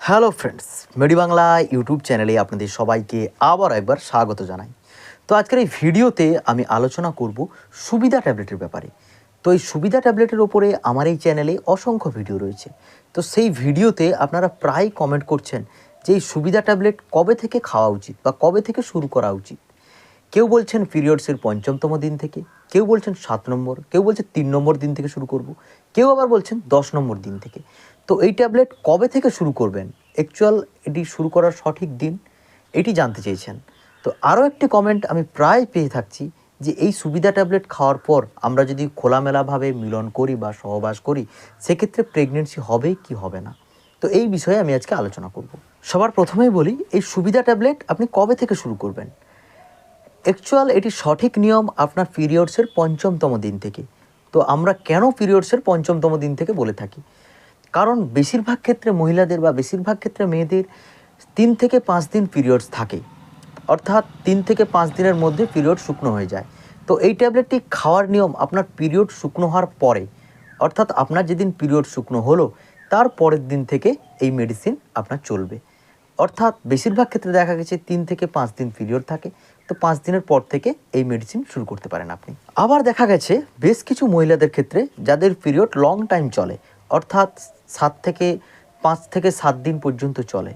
Hello friends মেডি Bangla YouTube চ্যানেলে আপনাদের সবাইকে আবার একবার স্বাগত জানাই। তো আজকের এই ভিডিওতে আমি আলোচনা করব সুবিধা ট্যাবলেটের ব্যাপারে। তো এই সুবিধা ট্যাবলেটের ওপরে আমার এই চ্যানেলে অসংখ্য ভিডিও রয়েছে। তো সেই ভিডিওতে আপনারা প্রায় কমেন্ট করছেন যে এই সুবিধা ট্যাবলেট কবে থেকে খাওয়া উচিত বা কবে থেকে শুরু করা উচিত। কেউ বলছেন পিরিয়ডসের পঞ্চমতম দিন থেকে। কেউ বলছেন সাত নম্বর, কেউ বলছে তিন নম্বর দিন থেকে শুরু করব, কেউ আবার বলছেন দশ নম্বর দিন থেকে। তো এই ট্যাবলেট কবে থেকে শুরু করবেন? অ্যাকচুয়াল এটি শুরু করার সঠিক দিন, এটি জানতে চেয়েছেন। তো আরও একটি কমেন্ট আমি প্রায় পেয়ে থাকছি যে এই সুবিধা ট্যাবলেট খাওয়ার পর আমরা যদি খোলামেলাভাবে মিলন করি বা সহবাস করি, সেক্ষেত্রে প্রেগনেন্সি হবে কি হবে না? তো এই বিষয়ে আমি আজকে আলোচনা করব। সবার প্রথমেই বলি, এই সুবিধা ট্যাবলেট আপনি কবে থেকে শুরু করবেন? অ্যাকচুয়াল এটি সঠিক নিয়ম আপনার পিরিয়ডসের পঞ্চমতম দিন থেকে। তো আমরা কেন পিরিয়ডসের পঞ্চমতম দিন থেকে বলে থাকি? কারণ বেশিরভাগ ক্ষেত্রে মহিলাদের বা বেশিরভাগ ক্ষেত্রে মেয়েদের তিন থেকে পাঁচ দিন পিরিয়ডস থাকে। অর্থাৎ তিন থেকে পাঁচ দিনের মধ্যে পিরিয়ড শুকনো হয়ে যায়। তো এই ট্যাবলেটটি খাওয়ার নিয়ম আপনার পিরিয়ড শুকনো হওয়ার পরে, অর্থাৎ আপনার যেদিন পিরিয়ড শুকনো হলো, তার পরের দিন থেকে এই মেডিসিন আপনার চলবে। অর্থাৎ বেশিরভাগ ক্ষেত্রে দেখা গেছে তিন থেকে পাঁচ দিন পিরিয়ড থাকে। তো পাঁচ দিনের পর থেকে এই মেডিসিন শুরু করতে পারেন আপনি। আবার দেখা গেছে, বেশ কিছু মহিলাদের ক্ষেত্রে যাদের পিরিয়ড লং টাইম চলে, অর্থাৎ সাত থেকে, পাঁচ থেকে সাত দিন পর্যন্ত চলে,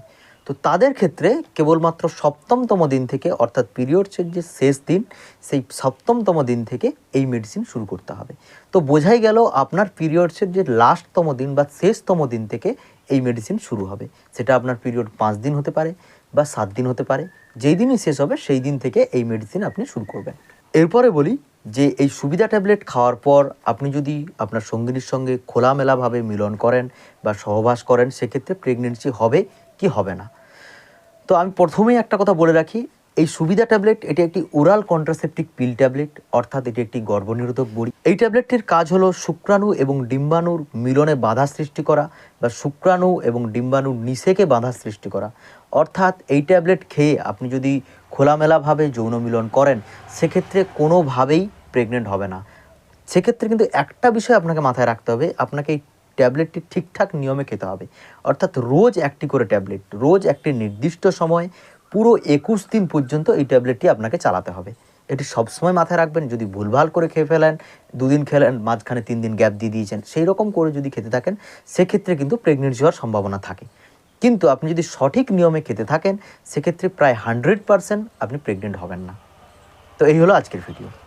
তো তাদের ক্ষেত্রে কেবলমাত্র সপ্তমতম দিন থেকে, অর্থাৎ পিরিয়ডসের যে শেষ দিন, সেই সপ্তমতম দিন থেকে এই মেডিসিন শুরু করতে হবে। তো বোঝাই গেল আপনার পিরিয়ডসের যে লাস্টতম দিন বা শেষতম দিন থেকে এই মেডিসিন শুরু হবে। সেটা আপনার পিরিয়ড পাঁচ দিন হতে পারে বা সাত দিন হতে পারে যেই দিনই শেষ হবে, সেই দিন থেকে এই মেডিসিন আপনি শুরু করবেন। এরপরে বলি যে, এই সুবিধা ট্যাবলেট খাওয়ার পর আপনি যদি আপনার সঙ্গিনীর সঙ্গে খোলামেলাভাবে মিলন করেন বা সহবাস করেন, সেক্ষেত্রে প্রেগনেন্সি হবে কি হবে না? তো আমি প্রথমেই একটা কথা বলে রাখি, এই সুবিধা ট্যাবলেট এটি একটি ওরাল কন্ট্রাসেপটিক পিল ট্যাবলেট অর্থাৎ এটি একটি গর্ভনিরোধক বড়ি। এই ট্যাবলেটটির কাজ হলো শুক্রাণু এবং ডিম্বাণুর মিলনে বাধা সৃষ্টি করা বা শুক্রাণু এবং ডিম্বাণুর নিষেকে বাধা সৃষ্টি করা। অর্থাৎ এই ট্যাবলেট খেয়ে আপনি যদি খোলামেলাভাবে যৌন মিলন করেন, সেক্ষেত্রে কোনোভাবেই প্রেগনেন্ট হবে না। সেক্ষেত্রে কিন্তু একটা বিষয় আপনাকে মাথায় রাখতে হবে, আপনাকে এই ট্যাবলেটটি ঠিকঠাক নিয়মে খেতে হবে। অর্থাৎ রোজ একটি করে ট্যাবলেট, রোজ একটি নির্দিষ্ট সময়, পুরো একুশ দিন পর্যন্ত এই ট্যাবলেটটি আপনাকে চালাতে হবে। এটি সবসময় মাথায় রাখবেন, যদি ভুলভাল করে খেয়ে ফেলেন, দুদিন খেলেন, মাঝখানে তিন দিন গ্যাপ দিয়ে দিয়েছেন সেই রকম করে যদি খেতে থাকেন, সেক্ষেত্রে কিন্তু প্রেগনেন্সি হওয়ার সম্ভাবনা থাকে। কিন্তু আপনি যদি সঠিক নিয়মে খেতে থাকেন, সেক্ষেত্রে প্রায় হান্ড্রেড পারসেন্ট আপনি প্রেগনেন্ট হবেন না। তো এই হলো আজকের ভিডিও